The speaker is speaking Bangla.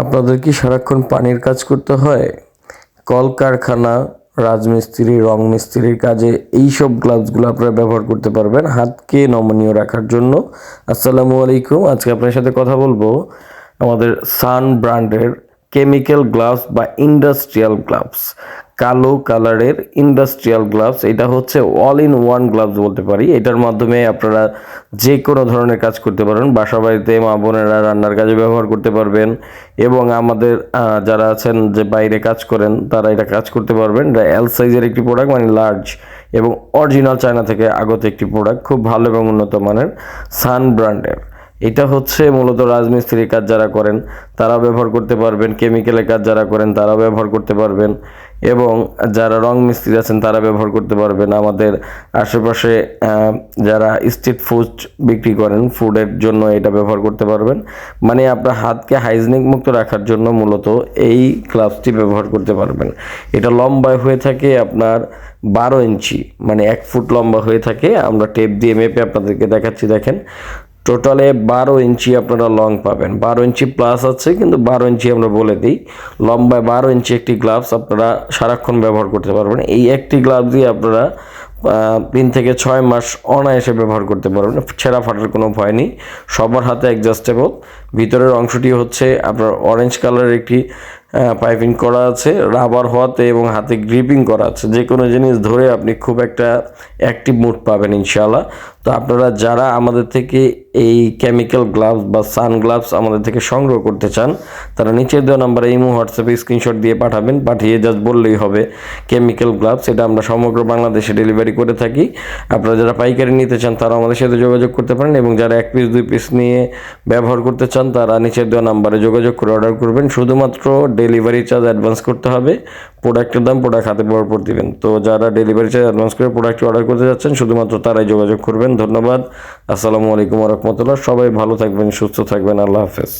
আপনাদের কি সারাক্ষণ পানির কাজ করতে হয়? কলকারখানা, রাজমিস্ত্রি রং মিস্ত্রির কাজে এই সব গ্লাভসগুলো আপনারা ব্যবহার করতে পারবেন হাতকে নমনীয় রাখার জন্য। আসসালামু আলাইকুম। আজকে আপনার সাথে কথা বলব আমাদের সান ব্র্যান্ডের কেমিক্যাল গ্লাভস বা ইন্ডাস্ট্রিয়াল গ্লাভস। কালো কালারের ইন্ডাস্ট্রিয়াল গ্লাভস, এটা হচ্ছে অল ইন ওয়ান গ্লাভস বলতে পারি। এটার মাধ্যমে আপনারা যে কোনো ধরনের কাজ করতে পারেন বাসা বাড়িতে মা বোনেরা রান্নার কাজে ব্যবহার করতে পারবেন এবং আমাদের যারা আছেন যে বাইরে কাজ করেন, তারা এটা কাজ করতে পারবেন। এটা এল সাইজের একটি প্রোডাক্ট মানে লার্জ এবং অরিজিনাল চায়না থেকে আগত একটি প্রোডাক্ট খুব ভালো এবং উন্নত মানের সান ব্র্যান্ডের এটা হচ্ছে মূলত রাজমিস্ত্রির কাজ যারা করেন তারা ব্যবহার করতে পারবেন কেমিক্যালের কাজ যারা করেন তারা ব্যবহার করতে পারবেন, এবং যারা রং মিস্ত্রি আছেন, তারা ব্যবহার করতে পারবেন। আমাদের আশেপাশে যারা স্ট্রিট ফুড বিক্রি করেন ফুডের জন্য এটা ব্যবহার করতে পারবেন। মানে আপনার হাতকে হাইজিনিক মুক্ত রাখার জন্য মূলত এই গ্লাভসটি ব্যবহার করতে পারবেন। এটা লম্বায় হয়ে থাকে আপনার বারো ইঞ্চি মানে এক ফুট লম্বা হয়ে থাকে। আমরা টেপ দিয়ে মেপে আপনাদেরকে দেখাচ্ছি, দেখেন। টোটালে বারো ইঞ্চি আপনারা লং পাবেন। বারো ইঞ্চি প্লাস আছে, কিন্তু বারো ইঞ্চি আমরা বলে দিই। লম্বায় বারো ইঞ্চি একটি গ্লাভস আপনারা সারাক্ষণ ব্যবহার করতে পারবেন। এই একটি গ্লাভস দিয়ে আপনারা তিন থেকে ছয় মাস অনায়াসে ব্যবহার করতে পারবেন। ছেঁড়া ফাটার কোনো ভয় নেই। সবার হাতে অ্যাডজাস্টেবল ভিতরের অংশটি হচ্ছে আপনার অরেঞ্জ কালারের একটি পাইপিং করা আছে, রাবার হওয়াতে এবং হাতে গ্রিপিং করা আছে। যে কোনো জিনিস ধরে আপনি খুব একটা অ্যাক্টিভ মুড পাবেন ইনশাআল্লাহ। তো আপনারা যারা আমাদের থেকে এই কেমিক্যাল গ্লাভস বা সান গ্লাভস আমাদের থেকে সংগ্রহ করতে চান, তারা নিচের দেওয়া নাম্বারে ইমো, হোয়াটসঅ্যাপে স্ক্রিনশট দিয়ে পাঠাবেন। পাঠিয়ে জাস্ট বললেই হবে কেমিক্যাল গ্লাভস এটা আমরা সমগ্র বাংলাদেশে ডেলিভারি করে থাকি। আপনারা যারা পাইকারি নিতে চান তারা আমাদের সাথে যোগাযোগ করতে পারেন এবং যারা এক পিস দুই পিস নিয়ে ব্যবহার করতে চান, তারা নিচের দেওয়া নাম্বারে যোগাযোগ করে অর্ডার করবেন। শুধুমাত্র ডেলিভারি চার্জ অ্যাডভান্স করতে হবে। প্রোডাক্টের দাম প্রোডাক্ট হাতে পাওয়ার পর দিবেন। তো যারা ডেলিভারি চার্জ অ্যাডভান্স করে প্রোডাক্ট অর্ডার করতে যাচ্ছেন, শুধুমাত্র তারাই যোগাযোগ করবেন। ধন্যবাদ। আসসালামু আলাইকুম রহমতুল্লাহ। সবাই ভালো থাকবেন, সুস্থ থাকবেন। আল্লাহ হাফেজ।